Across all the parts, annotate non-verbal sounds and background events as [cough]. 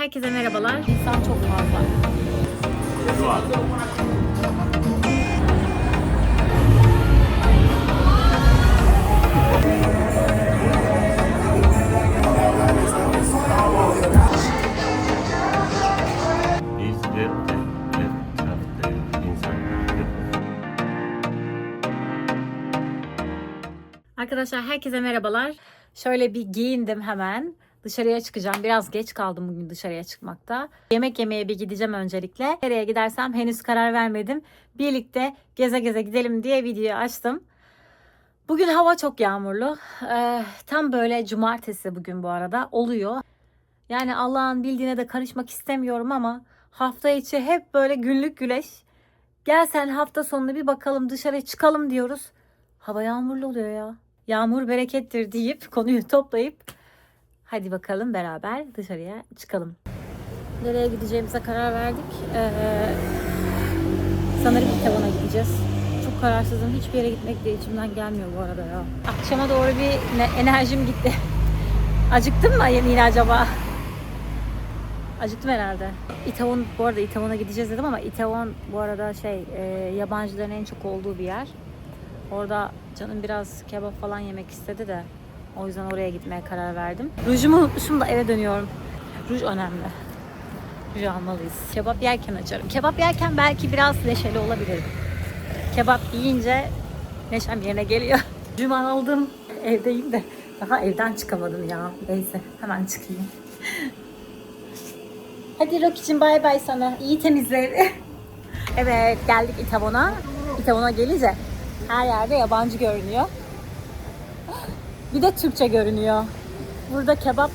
herkese merhabalar. İnsan çok fazla. Biz insanlar. Arkadaşlar herkese merhabalar. Şöyle bir giyindim hemen. Dışarıya çıkacağım. Biraz geç kaldım bugün dışarıya çıkmakta. Yemek yemeye bir gideceğim öncelikle. Nereye gidersem henüz karar vermedim. Birlikte geze geze gidelim diye videoyu açtım. Bugün hava çok yağmurlu. Ee, tam böyle cumartesi bugün bu arada oluyor. Yani Allah'ın bildiğine de karışmak istemiyorum ama hafta içi hep böyle günlük güneş. Gel sen hafta sonunu bir bakalım dışarı çıkalım diyoruz. Hava yağmurlu oluyor ya. Yağmur berekettir deyip konuyu toplayıp hadi bakalım beraber dışarıya çıkalım. Nereye gideceğimize karar verdik. Ee, sanırım İtavan'a gideceğiz. Çok kararsızım. Hiçbir yere gitmek de içimden gelmiyor bu arada ya. Akşama doğru bir ne- enerjim gitti. Acıktım mı yine acaba? Acıktım herhalde. İtavon, bu arada İtavon'a gideceğiz dedim ama İtavon bu arada şey e, yabancıların en çok olduğu bir yer. Orada canım biraz kebap falan yemek istedi de o yüzden oraya gitmeye karar verdim. Rujumu unutmuşum da eve dönüyorum. Ruj önemli. Ruj almalıyız. Kebap yerken açarım. Kebap yerken belki biraz neşeli olabilirim. Kebap yiyince neşem yerine geliyor. [laughs] Rujumu aldım. Evdeyim de daha evden çıkamadım ya. Neyse hemen çıkayım. [laughs] Hadi Rocky'cim bay bay sana. İyi temizle [laughs] evet geldik İtavon'a. İtavon'a gelince her yerde yabancı görünüyor. Bir de Türkçe görünüyor. Burada kebap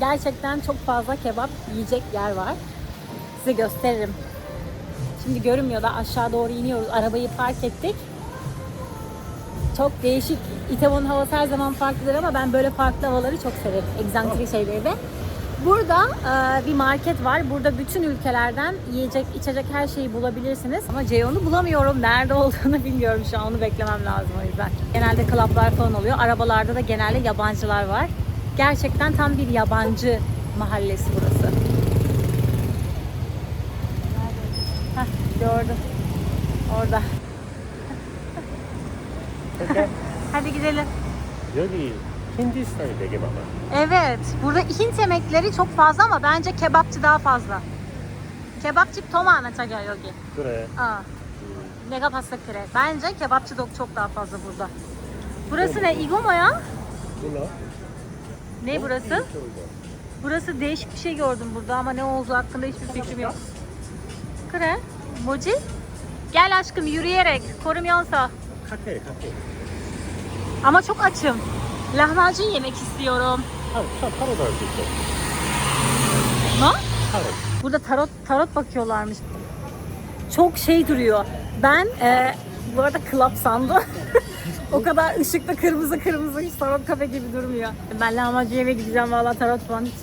gerçekten çok fazla kebap yiyecek yer var. Size gösteririm. Şimdi görünmüyor da aşağı doğru iniyoruz. Arabayı park ettik. Çok değişik. İtavon'un havası her zaman farklıdır ama ben böyle farklı havaları çok severim. Egzantrik şeyleri de. Burada e, bir market var. Burada bütün ülkelerden yiyecek, içecek her şeyi bulabilirsiniz. Ama Ceyhun'u bulamıyorum. Nerede olduğunu [laughs] bilmiyorum şu an. Onu beklemem lazım o yüzden. Genelde klaplar falan oluyor. Arabalarda da genelde yabancılar var. Gerçekten tam bir yabancı mahallesi burası. Heh, gördüm. Orada. [laughs] Hadi gidelim. 여기 Hindistan yemeği ama. Evet. Burada Hint yemekleri çok fazla ama bence kebapçı daha fazla. Kebapçı tomana taga yogi. Kure. Aa. Mega pasta kire. Bence kebapçı da çok daha fazla burada. Burası ne? Igomo ya? Bula. Ne burası? Burası değişik bir şey gördüm burada ama ne olduğu hakkında hiçbir fikrim yok. Kire. Moji. Gel aşkım yürüyerek. Korumyonsa. Kate, kate. Ama çok açım. Lahmacun yemek istiyorum. Hayır, sen tarot verecekler. Ne? Tarot. Burada tarot tarot bakıyorlarmış. Çok şey duruyor. Ben e, bu arada club sandım. [laughs] o kadar ışıkta kırmızı kırmızı hiç tarot kafe gibi durmuyor. Ben lahmacun yemeğe gideceğim valla tarot falan hiç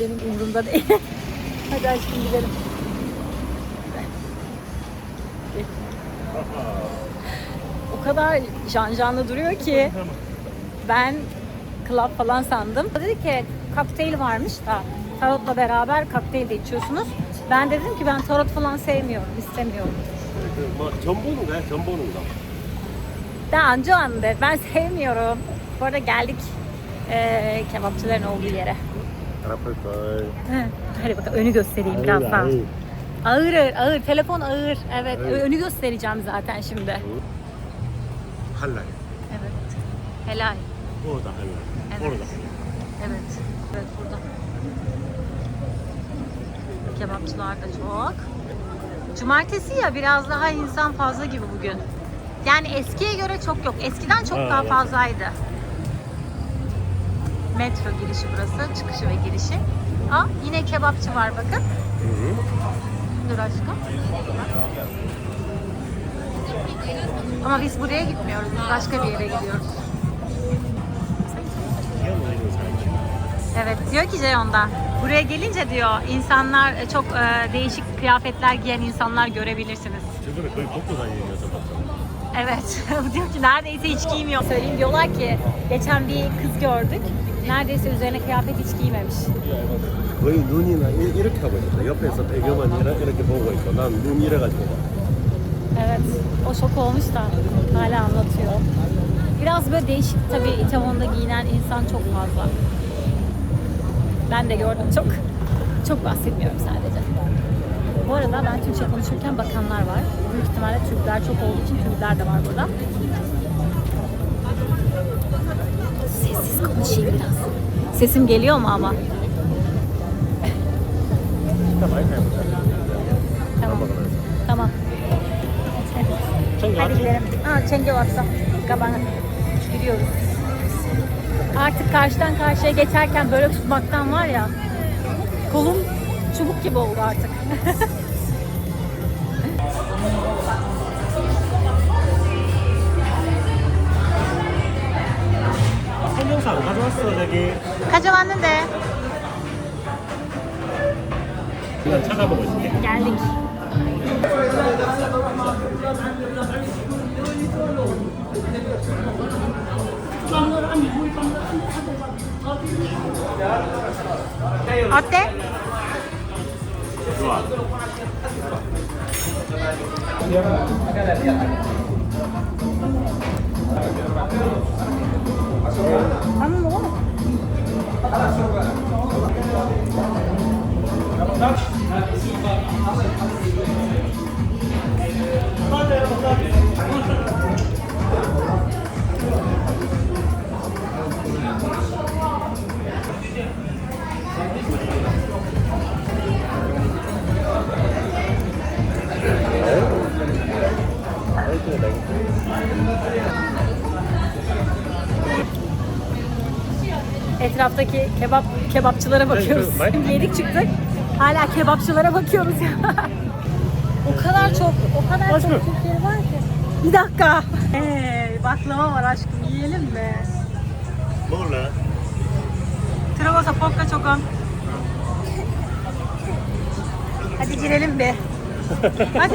benim umurumda değil. [laughs] Hadi aşkım gidelim. o kadar can canlı duruyor ki. ben club falan sandım. Dedi ki kokteyl varmış da tarotla beraber kokteyl de içiyorsunuz. Ben de dedim ki ben tarot falan sevmiyorum, istemiyorum. 그뭐 전보는 거야, 전보는 거. Daha önce andı. Ben sevmiyorum. Bu arada geldik eee kebapçıların olduğu yere. 아플 걸. Hı. Hadi bakalım önü göstereyim biraz daha. 아유. Ağır ağır, ağır. Telefon ağır. Evet, Evet. önü göstereceğim zaten şimdi. 할랄. Evet. Helal. Oradan evet. evet. Orada. Evet. Evet burada. Kebapçılar da çok. Cumartesi ya biraz daha insan fazla gibi bugün. Yani eskiye göre çok yok. Eskiden çok ha, daha evet. fazlaydı. Metro girişi burası. Çıkışı ve girişi. Ha, yine kebapçı var bakın. Hı hı. Dur aşkım. Ama biz buraya gitmiyoruz. Başka bir yere gidiyoruz. Evet diyor ki Ceyhun'da buraya gelince diyor insanlar e, çok e, değişik kıyafetler giyen insanlar görebilirsiniz. 주변에 거의 벗고 다니는 여자 봤잖아. Evet [laughs] diyor ki neredeyse hiç giymiyor. Söyleyeyim diyorlar ki geçen bir kız gördük. Neredeyse üzerine kıyafet hiç giymemiş. 거의 눈이나 이- 이렇게 하고 있었어. 옆에서 배경은 이렇게, 이렇게 보고 있고 난 눈 이래가지고 봐. Evet, o şok olmuş da hala anlatıyor. Biraz böyle değişik tabii İtalya'da giyinen insan çok fazla. Ben de gördüm çok. Çok bahsetmiyorum sadece. Bu arada ben Türkçe konuşurken bakanlar var. Büyük ihtimalle Türkler çok olduğu için Türkler de var burada. Sessiz konuşayım biraz. Sesim geliyor mu ama? Tamam. Tamam. Hadi gidelim. Ha, çenge varsa. Kabanı. Gidiyoruz. Artık karşıdan karşıya geçerken böyle tutmaktan var ya. Kolum çubuk gibi oldu artık. 설명서 안 가져왔어 저기. Kaçaman는데 일단 찾아보고 있을게. geldik. 어때? 좋아. 한번 먹어. Etraftaki kebap kebapçılara bakıyoruz. [laughs] Yedik çıktık. Hala kebapçılara bakıyoruz ya. [laughs] o kadar çok, o kadar Başka. çok Türkleri var ki. Bir dakika. Ee, baklava var aşkım yiyelim mi? Borla. Travosa pokka çokan. Hadi girelim be. [laughs] Hadi.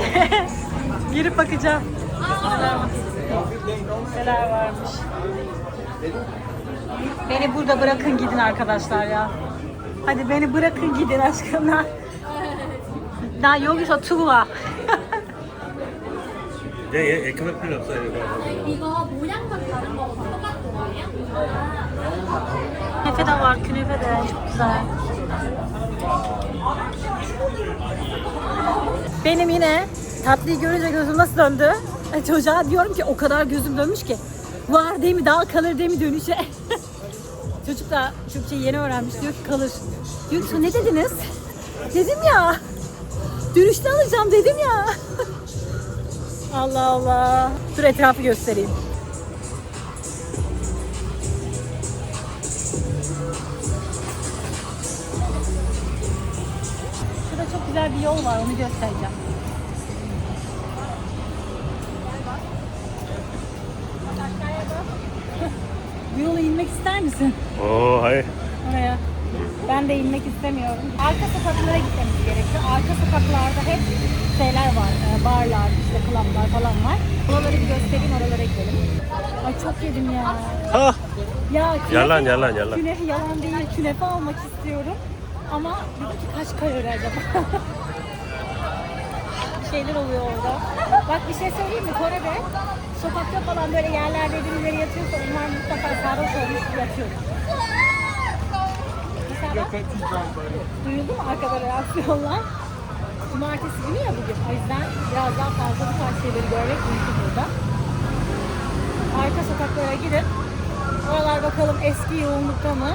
Girip bakacağım. Neler varmış. Beni burada bırakın gidin arkadaşlar ya. Hadi beni bırakın gidin aşkına. 나 여기서 투구와. 얘, 얘, 얘 그만 필요 없어 이거. 이거 모양만 다른 거고 똑같은 거예요? Künefe de var, künefe de çok güzel. Benim yine tatlıyı görünce gözüm nasıl döndü? Ay, Çocuğa diyorum ki o kadar gözüm dönmüş ki var değil mi daha kalır değil mi dönüşe? [laughs] Çocuk da Türkçe yeni öğrenmiş diyor ki kalır. Diyor ki ne dediniz? Dedim ya. Dönüşte alacağım dedim ya. [laughs] Allah Allah. Dur etrafı göstereyim. Şurada çok güzel bir yol var, onu göstereceğim. inmek ister misin? Oo hayır. Oraya. Ben de inmek istemiyorum. Arka sokaklara gitmemiz gerekiyor. Arka sokaklarda hep şeyler var. E, barlar, işte klaplar falan var. Oraları bir göstereyim, oralara gidelim. Ay çok yedim ya. Ha. Ya künefe, yalan yalan yalan. Künefe yalan değil. Künefe almak istiyorum. Ama dedim ki kaç kalori acaba? [laughs] şeyler oluyor orada. Bak bir şey söyleyeyim mi? Kore'de sokakta falan böyle yerlerde birileri yatıyorsa onlar mutlaka sarhoş olmuş yatıyor. Duyuldu mu arkada reaksiyonlar? Cumartesi günü ya bugün. O yüzden biraz daha fazla bu tarz şeyleri görmek mümkün burada. Arka sokaklara gidip oralar bakalım eski yoğunlukta mı?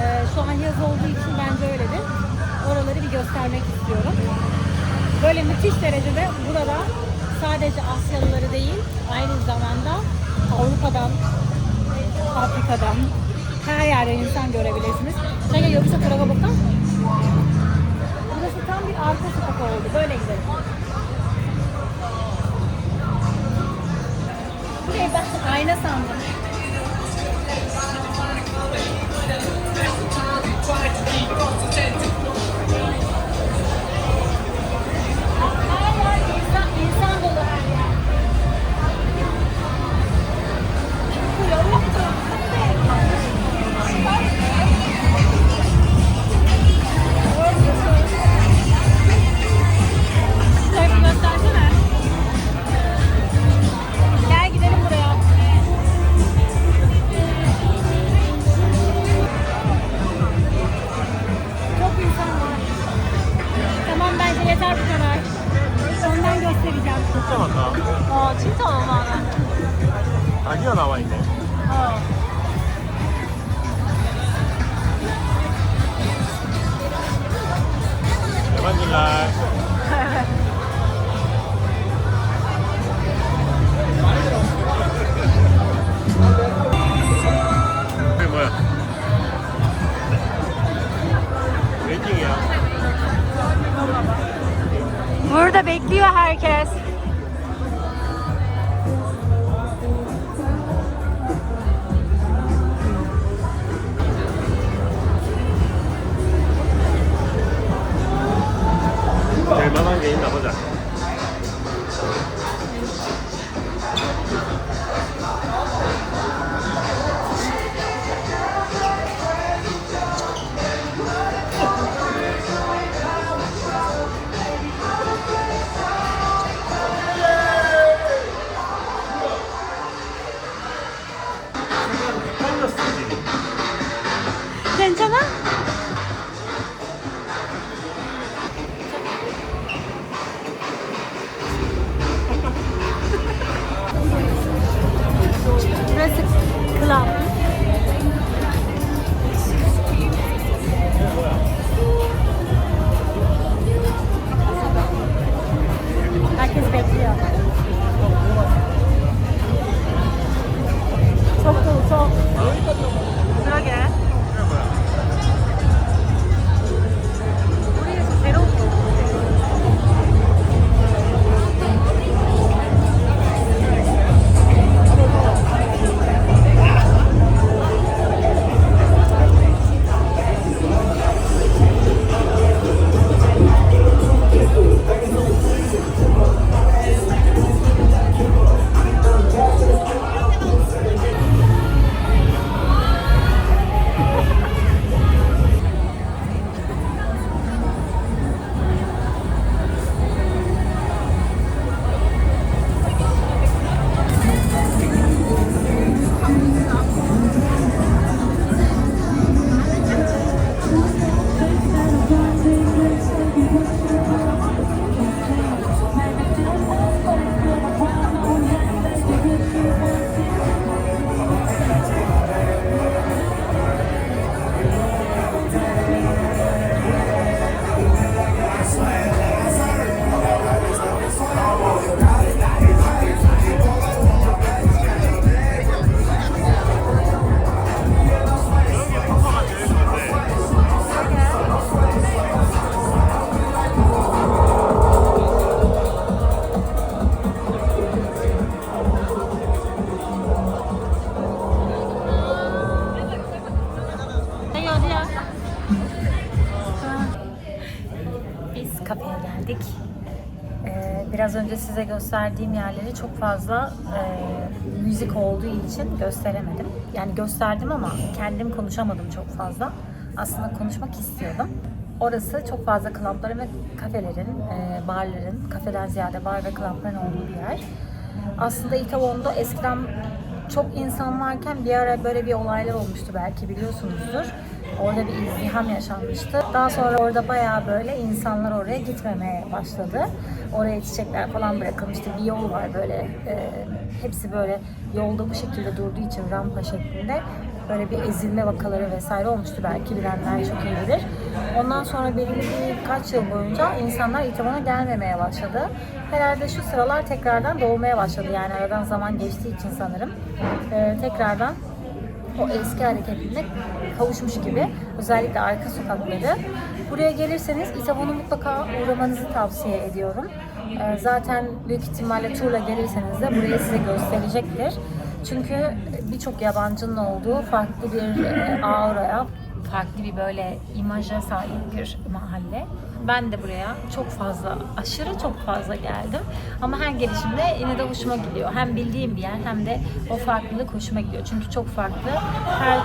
Ee, şu an yaz olduğu için bence öyledir. Oraları bir göstermek istiyorum. Böyle müthiş derecede burada sadece Asyalıları değil, aynı zamanda Avrupa'dan, Afrika'dan, her yerden insan görebilirsiniz. Çünkü yoksa tarafa bakın. Burası tam bir arka sokak oldu. Böyle gidelim. Burayı ben ayna sandım. 진짜 많다. 어, 진짜 너무 많아. 아기가 나와 있네. 어. 대만질날. [laughs] 이게 뭐야? 웨이팅이야. Burada bekliyor herkes. 괜찮아? Önce size gösterdiğim yerleri çok fazla e, müzik olduğu için gösteremedim. Yani gösterdim ama kendim konuşamadım çok fazla. Aslında konuşmak istiyordum. Orası çok fazla klapların ve kafelerin, e, barların, kafeden ziyade bar ve klapların olduğu bir yer. Aslında Itaewon'da eskiden çok insan varken bir ara böyle bir olaylar olmuştu belki biliyorsunuzdur. Orada bir izdiham yaşanmıştı. Daha sonra orada bayağı böyle insanlar oraya gitmemeye başladı. Oraya çiçekler falan bırakılmıştı. Bir yol var böyle. e, hepsi böyle yolda bu şekilde durduğu için rampa şeklinde böyle bir ezilme vakaları vesaire olmuştu belki bilenler çok iyi bilir. Ondan sonra belirli birkaç yıl boyunca insanlar İtaman'a gelmemeye başladı. Herhalde şu sıralar tekrardan doğmaya başladı yani aradan zaman geçtiği için sanırım. Ee, tekrardan o eski hareketine kavuşmuş gibi. Özellikle arka sokakları. Buraya gelirseniz İtabo'nu mutlaka uğramanızı tavsiye ediyorum. Ee, zaten büyük ihtimalle turla gelirseniz de burayı size gösterecektir. Çünkü birçok yabancının olduğu farklı bir e, auraya, farklı bir böyle imaja sahip bir mahalle. Ben de buraya çok fazla, aşırı çok fazla geldim. Ama her gelişimde yine de hoşuma gidiyor. Hem bildiğim bir yer hem de o farklılık hoşuma gidiyor. Çünkü çok farklı. Her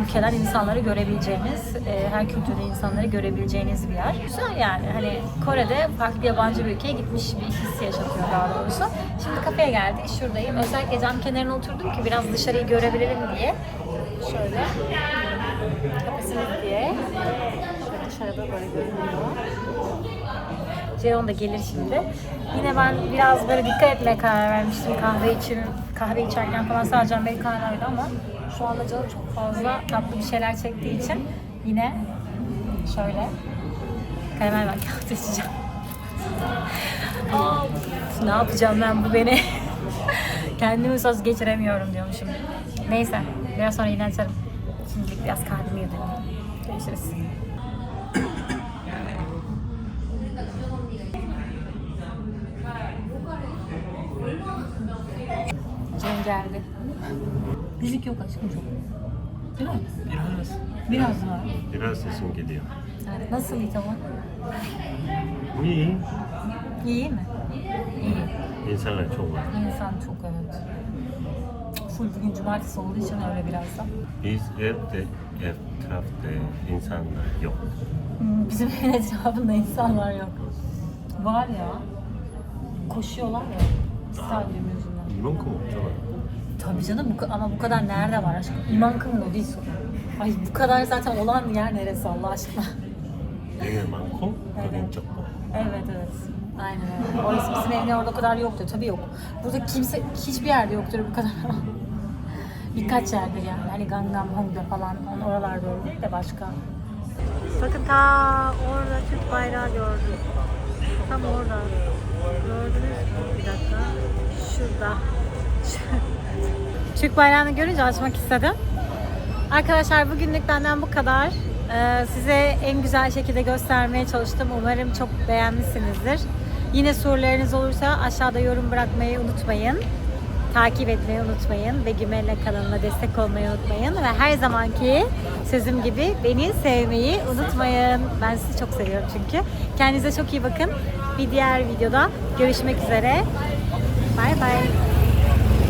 ülkeden insanları görebileceğiniz, e, her kültürde insanları görebileceğiniz bir yer. Güzel yani. Hani Kore'de farklı yabancı bir ülkeye gitmiş bir his yaşatıyor daha doğrusu. Şimdi kafeye geldik. Şuradayım. Özellikle cam kenarına oturdum ki biraz dışarıyı görebilirim diye. Şöyle. Kapısını diye. Şöyle dışarıda böyle görünüyor. Ceyhun da gelir şimdi. Yine ben biraz böyle dikkat etmeye karar vermiştim kahve için. Kahve içerken falan sadece Americano'ydu ama şu anda canım çok fazla tatlı bir şeyler çektiği için yine şöyle karamel içeceğim. Aa, ne yapacağım ben bu beni? Kendimi söz geçiremiyorum diyormuşum. Neyse biraz sonra yine açarım. Şimdilik biraz kahvemi yudum. Görüşürüz. geldi. Müzik yok aşkım çok. Değil mi? Biraz. Biraz var. Biraz sesim geliyor. Evet. Nasıl tamam? İyi. İyi mi? İyi. İnsanlar çok var. İnsan çok evet. Full bugün cumartesi olduğu için öyle biraz da. Biz hep de etrafta insanlar yok. Hmm, bizim evin [laughs] etrafında insanlar yok. Var ya. Koşuyorlar ya. Stadyum yüzünden. Limon kovuyorlar. Tabii canım bu, ka- ama bu kadar nerede var aşkım? İman kımın o değil sorun. Ay bu kadar zaten olan yer neresi Allah aşkına? 얘는 많고 여긴 적고. Evet evet. Aynen öyle. Orası bizim evin orada o kadar yoktur. Tabii yok. Burada kimse hiçbir yerde yoktur bu kadar. [laughs] Birkaç yerde yani. Hani Gangnam Hong'da falan. on- Oralarda öyle değil de başka. Bakın ta orada Türk bayrağı gördüm. Tam orada. Gördünüz mü? Bir dakika. Şurada. [laughs] Türk bayrağını görünce açmak istedim. Arkadaşlar bugünlük benden bu kadar. Ee, size en güzel şekilde göstermeye çalıştım. Umarım çok beğenmişsinizdir. Yine sorularınız olursa aşağıda yorum bırakmayı unutmayın. Takip etmeyi unutmayın. Begüm Elle kanalına destek olmayı unutmayın. Ve her zamanki sözüm gibi beni sevmeyi unutmayın. Ben sizi çok seviyorum çünkü. Kendinize çok iyi bakın. Bir diğer videoda görüşmek üzere. Bay bay.